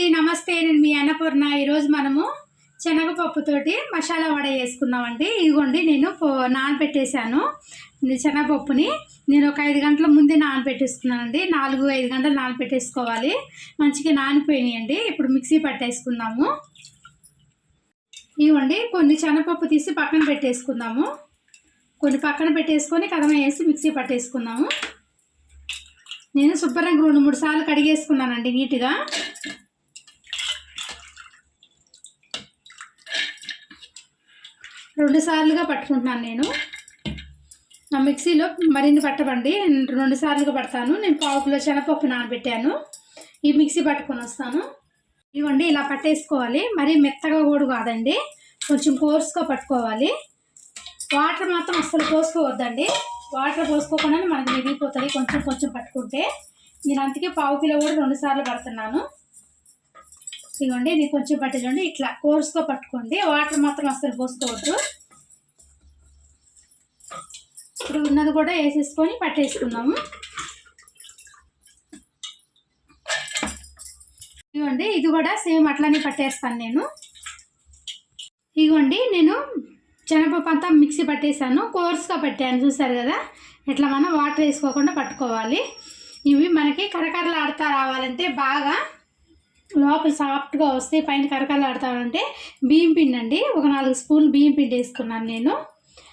అండి నమస్తే. నేను మీ అన్నపూర్ణ. ఈరోజు మనము శనగపప్పుతోటి మసాలా వడ వేసుకున్నామండి ఇదిగోండి నేను నానబెట్టేశాను శనగపప్పుని. నేను ఒక ఐదు గంటల ముందే నానబెట్టేసుకున్నానండి. నాలుగు ఐదు గంటలు నానబెట్టేసుకోవాలి. మంచిగా నానిపోయినాయండి. ఇప్పుడు మిక్సీ పట్టేసుకుందాము. ఇవ్వండి కొన్ని శనగపప్పు తీసి పక్కన పెట్టేసుకుందాము. కొన్ని పక్కన పెట్టేసుకొని కథమ వేసి మిక్సీ పట్టేసుకుందాము. నేను శుభ్రంగా రెండు మూడు సార్లు కడిగేసుకున్నానండి నీట్గా. రెండు సార్లుగా పట్టుకుంటున్నాను నేను. నా మిక్సీలో మరిన్ని పట్టబండి రెండు సార్లుగా పడతాను. నేను పావు కిలో శనగపప్పు నానబెట్టాను. ఈ మిక్సీ పట్టుకొని వస్తాను. ఇవ్వండి ఇలా పట్టేసుకోవాలి. మరీ మెత్తగా కూడా కాదండి. కొంచెం కోర్సుగా పట్టుకోవాలి. వాటర్ మాత్రం అస్సలు పోసుకోవద్దండి. వాటర్ పోసుకోకుండా మనకి మిగిలిపోతుంది. కొంచెం కొంచెం పట్టుకుంటే. నేను అందుకే పావు కిలో కూడా రెండు సార్లు పడుతున్నాను. ఇదిగోండి ఇది కొంచెం పట్టేదండి ఇట్లా కోర్స్గా పట్టుకోండి. వాటర్ మాత్రం అసలు పోసుకోవద్దు. ఇప్పుడు ఉన్నది కూడా వేసేసుకొని పట్టేసుకున్నాము ఇదిగోండి ఇది కూడా సేమ్ అట్లానే పట్టేస్తాను నేను. ఇవ్వండి నేను శనగపప్పు అంతా మిక్సీ పట్టేసాను కోర్స్గా పెట్టాను చూసారు కదా? ఇట్లా మనం వాటర్ వేసుకోకుండా పట్టుకోవాలి. ఇవి మనకి కరకరలు ఆడుతా రావాలంటే బాగా లోపల సాఫ్ట్గా వస్తే పైన కరకలాడతానంటే బియ్యం పిండి అండి. ఒక నాలుగు స్పూన్లు బియ్యం పిండి వేసుకున్నాను నేను.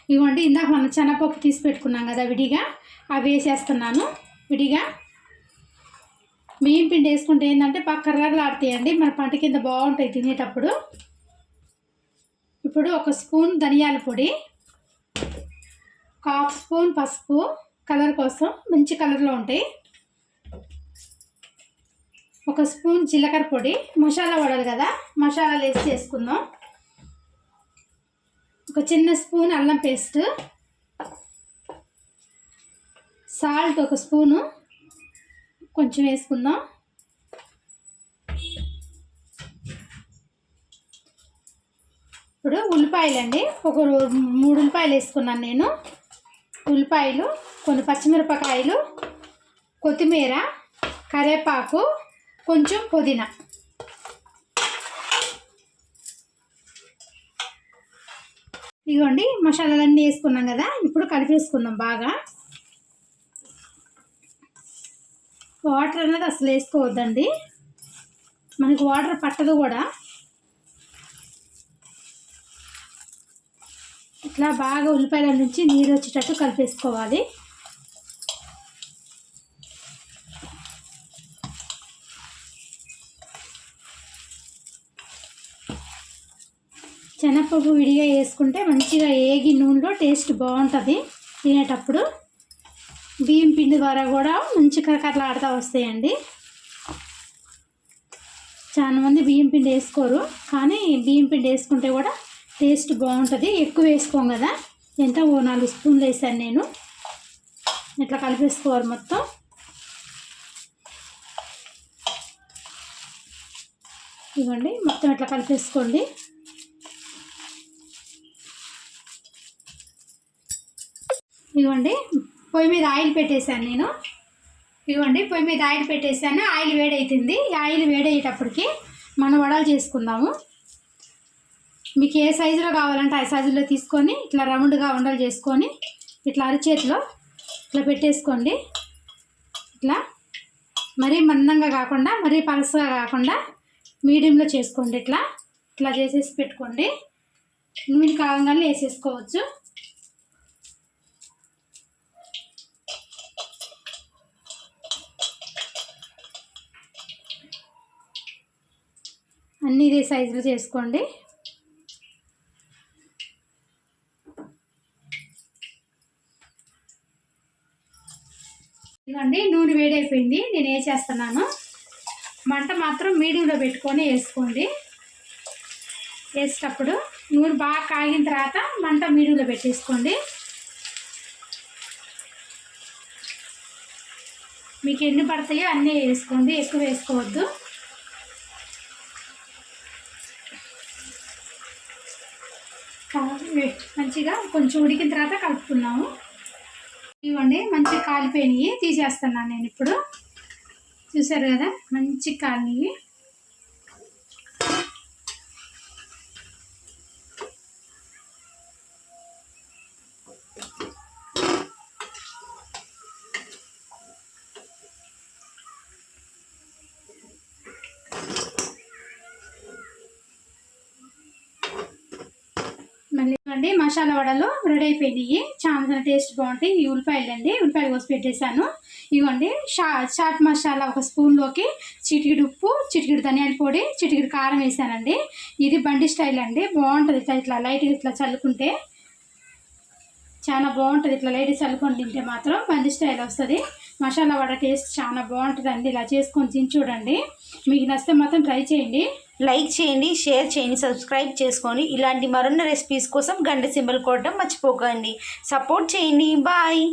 ఇవ్వండి ఇందాక మనం శనగపప్పు తీసి పెట్టుకున్నాం కదా విడిగా అవి వేసేస్తున్నాను. విడిగా. బియ్యం పిండి వేసుకుంటే ఏంటంటే పక్క కర్రలు మన పంట కింద బాగుంటాయి తినేటప్పుడు. ఇప్పుడు ఒక స్పూన్ ధనియాల పొడి ఒక హాఫ్ స్పూన్ పసుపు కలర్ కోసం మంచి కలర్లో ఉంటాయి. ఒక స్పూన్ జీలకర్ర పొడి మసాలా వడలు కదా మసాలాలు వేసి చేసుకుందాం. ఒక చిన్న స్పూన్ అల్లం పేస్ట్ సాల్ట్ ఒక స్పూను కొంచెం వేసుకుందాం. ఇప్పుడు ఉల్లిపాయలండి ఒక రో- మూడు ఉల్లిపాయలు వేసుకున్నాను నేను. ఉల్లిపాయలు కొన్ని పచ్చిమిరపకాయలు కొత్తిమీర కరివేపాకు కొంచెం పుదీనా. ఇదిగోండి మసాలాలన్నీ వేసుకున్నాం కదా ఇప్పుడు కలిపేసుకుందాం బాగా. వాటర్ అనేది అసలు వేసుకోవద్దండి. మనకు వాటర్ పట్టదు కూడా. ఇట్లా బాగా ఉల్లిపాయల నుంచి నీరు వచ్చేటట్టు కలిపేసుకోవాలి. శనగపప్పు విడిగా వేసుకుంటే మంచిగా ఏగి నూనెలో టేస్ట్ బాగుంటుంది. తినేటప్పుడు బియ్యం పిండి ద్వారా కూడా మంచి కరకరలాడుతూ వస్తాయండి. చాలా మంది బియ్యం పిండి వేసుకోరు కానీ బియ్యం పిండి వేసుకుంటే కూడా టేస్ట్ బాగుంటుంది. ఎక్కువ వేసుకోం కదా. ఎంత? ఓ నాలుగు స్పూన్లు వేసాను నేను. ఇట్లా కలిపేసుకోవాలి మొత్తం. ఇవ్వండి మొత్తం ఇట్లా కలిపేసుకోండి. ఇదిగోండి పొయ్యి మీద ఆయిల్ పెట్టేశాను నేను. ఇదిగోండి పొయ్యి మీద ఆయిల్ పెట్టేశాను. ఆయిల్ వేడైతుంది. ఈ ఆయిల్ వేడయ్యేటప్పటికి మనం వడలు చేసుకుందాము. మీకు ఏ సైజులో కావాలంటే ఆ సైజులో తీసుకొని ఇట్లా రౌండ్గా ఉండలు చేసుకొని ఇట్లా అరిచేతిలో ఇట్లా పెట్టేసుకోండి. ఇట్లా మరీ మందంగా కాకుండా మరీ పలసగా కాకుండా మీడియంలో చేసుకోండి. ఇట్లా ఇట్లా చేసేసి పెట్టుకోండి. నూనె కావంగానే వేసేసుకోవచ్చు. అన్నీ ఇదే సైజులో చేసుకోండి. ఇదిగోండి నూనె వేడైపోయింది. నేను వేసేస్తున్నాను మంట మాత్రం మీడియంలో పెట్టుకొని వేసుకోండి. వేసేటప్పుడు నూనె బాగా కాగిన తర్వాత మంట మీడియంలో పెట్టేసుకోండి. మీకు ఎన్ని పడతాయో అన్నీ వేసుకోండి. ఎక్కువ వేసుకోవద్దు. మంచిగా కొంచెం ఉడికిన తర్వాత కలుపుకున్నాము ఇవ్వండి మంచిగా కాలిపోయినవి తీసేస్తున్నాను నేను ఇప్పుడు. చూసారు కదా? మంచి కాలినవి ఇవ్వండి మసాలా వడలు రెడీ అయిపోయినాయి. చాలా టేస్ట్ బాగుంటాయి. ఈ ఉల్లిపాయలు అండి ఉల్లిపాయలు కోసి పెట్టేశాను. ఇవ్వండి షా చాట్ మసాలా ఒక స్పూన్లోకి చిటికిడి ఉప్పు చిటికిడి ధనియాల పొడి చిటికిడి కారం వేసానండి. ఇది బండి స్టైల్ అండి. బాగుంటుంది ఇట్లా ఇట్లా లైట్గా ఇట్లా చల్లుకుంటే. చాలా బాగుంటుంది ఇట్లా లైట్ చల్లుకొని తింటే మాత్రం బండి స్టైల్ వస్తుంది. మసాలా వడ టేస్ట్ చాలా బాగుంటుందండి. ఇలా చేసుకొని తిని చూడండి. మీకు నచ్చితే మాత్రం ట్రై చేయండి. లైక్ చేయండి షేర్ చేయండి సబ్స్క్రైబ్ చేసుకొని ఇలాంటి మరిన్ని రెసిపీస్ కోసం గంట సింబల్ కొట్టడం మర్చిపోకండి. సపోర్ట్ చేయండి. బాయ్.